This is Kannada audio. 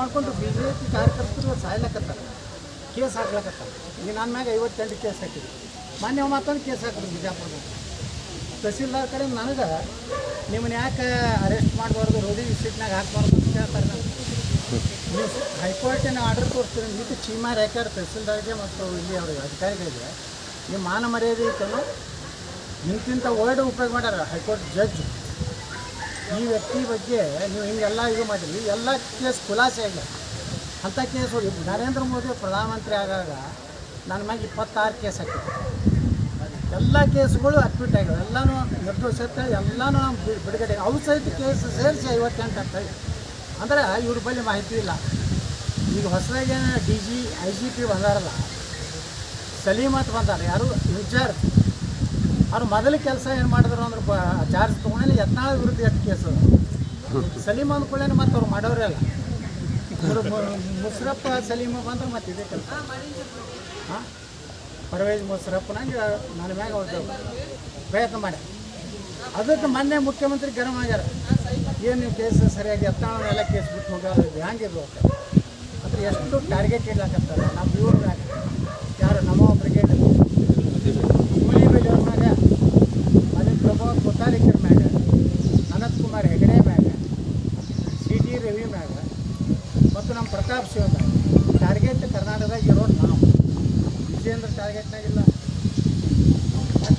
ಮಾಡ್ಕೊಂಡು ಬಿ ಜೆ ಪಿ ಕಾರ್ಯಕರ್ತರು ಸಾಯ್ಲಕತ್ತಾರೆ. ಕೇಸ್ ಹಾಕ್ಲಕತ್ತಾರೆ. ಈಗ ನನ್ನ ಮ್ಯಾಗ ಐವತ್ತೆಂಟು ಕೇಸ್ ಹಾಕಿದ್ವಿ ಮಾನ್ಯ ಮತ್ತೊಂದು ಕೇಸ್ ಹಾಕಿದ್ರು ಬಿಜಾಪುರದಾಗ ತಹಸೀಲ್ದಾರ್ ಕಡೆ ನನಗೆ ನಿಮ್ಮನ್ನ ಯಾಕೆ ಅರೆಸ್ಟ್ ಮಾಡಬಾರ್ದು, ರೋಡಿ ಸೀಟ್ನಾಗ ಹಾಕ್ಬಾರ್ದು ಅಂತ ಕೇಳ್ತಾರೆ ನಾನು ನೀವು ಹೈಕೋರ್ಟಿನ ಆರ್ಡರ್ ಕೊಡ್ತೀರಿ ಇದು ಚೀಮಾರ್ ಹಾಕ್ಯಾರ ತಹಸೀಲ್ದಾರ್ಗೆ ಮತ್ತು ಇಲ್ಲಿ ಅವರು ಅಧಿಕಾರಿಗಳಿಗೆ ನಿಮ್ಮ ಮಾನ ಮರ್ಯಾದೆ ಇತ್ತು ನಿಂತಿಂತ ವರ್ಡ್ ಉಪಯೋಗ ಮಾಡ್ಯಾರ ಹೈಕೋರ್ಟ್ ಜಡ್ಜ್. ಈ ವ್ಯಕ್ತಿ ಬಗ್ಗೆ ನೀವು ಹಿಂಗೆಲ್ಲ ಇದು ಮಾಡಿರಿ, ಎಲ್ಲ ಕೇಸ್ ಖುಲಾಸೆ ಆಗಿಲ್ಲ ಅಂಥ ಕೇಸ್ ನರೇಂದ್ರ ಮೋದಿ ಪ್ರಧಾನಮಂತ್ರಿ ಆಗಾಗ ನನ್ನ ಮ್ಯಾಗೆ ಇಪ್ಪತ್ತಾರು ಕೇಸ್ ಹಾಕಿದೆ ಎಲ್ಲ ಕೇಸ್ಗಳು ಅಕ್ವಿಟ್ ಆಗಿವೆ. ಎಲ್ಲನೂ ನಿರ್ದೋಷ ಎಲ್ಲನೂ ಬಿಡುಗಡೆ. ಅವ್ರ ಸಹಿತ ಕೇಸ್ ಸೇರಿಸಿ ಐವತ್ತೆಂಟು ಅಂತ ಹೇಳಿ. ಅಂದರೆ ಇವ್ರ ಬಳಿ ಮಾಹಿತಿ ಇಲ್ಲ. ಈಗ ಹೊಸದಾಗಿ D G, I G P ಬಂದಾರಲ್ಲ, Salimath ಬಂದಾರ. ಯಾರು? ಇನ್ಚಾರ್ಜ್. ಅವ್ರು ಮೊದಲ ಕೆಲಸ ಏನು ಮಾಡಿದ್ರು ಅಂದ್ರೆ ಚಾರ್ಜ್ ತೊಗೊಂಡೇ ಯತ್ನಾಳ ವಿರುದ್ಧ ಎಷ್ಟು ಕೇಸ್ ಸಲೀಮ್ ಅಂದ್ಕೊಳ್ಳೇನೆ ಮತ್ತು ಅವ್ರು ಮಾಡೋರೇ ಅಲ್ಲ. ಮುಸ್ರಪ್ಪ ಸಲೀಮ ಬಂದ್ರೆ ಮತ್ತೆ ಇದೇ ಕೆಲಸ. ಹಾಂ? ಪರ್ವೇಜ್ ಮುಸ್ರಪ್ಪನಂಗೆ ನನ್ನ ಮ್ಯಾಗ ಅವ್ರು ಪ್ರಯತ್ನ ಮಾಡಿ ಅದಕ್ಕೆ ಮೊನ್ನೆ ಮುಖ್ಯಮಂತ್ರಿ ಗರಂ ಆಗ್ಯಾರ. ಏನು ನೀವು ಕೇಸ್ ಸರಿಯಾಗಿ ಎಲ್ಲ ಕೇಸ್ ಬಿಟ್ಟು ಹೋಗೋದು ಅಂತ. ಅಂದ್ರೆ ಎಷ್ಟು ಟಾರ್ಗೆಟ್ ಇಡ್ಲಾಕತ್ತಾರ? ನಮ್ಮ ಇವ್ರ ಯಾರು ನಮ್ಮ ಮ್ಯಾಗ ಮತ್ತು ನಮ್ಮ ಪ್ರತಾಪ್ ಶಿವ ಮ್ಯಾಗ ಟಾರ್ಗೆಟ್ ಕರ್ನಾಟಕದಾಗ ಇರೋದು ನಾವು ವಿಜೇಂದ್ರ ಟಾರ್ಗೆಟ್ನಾಗಿಲ್ಲ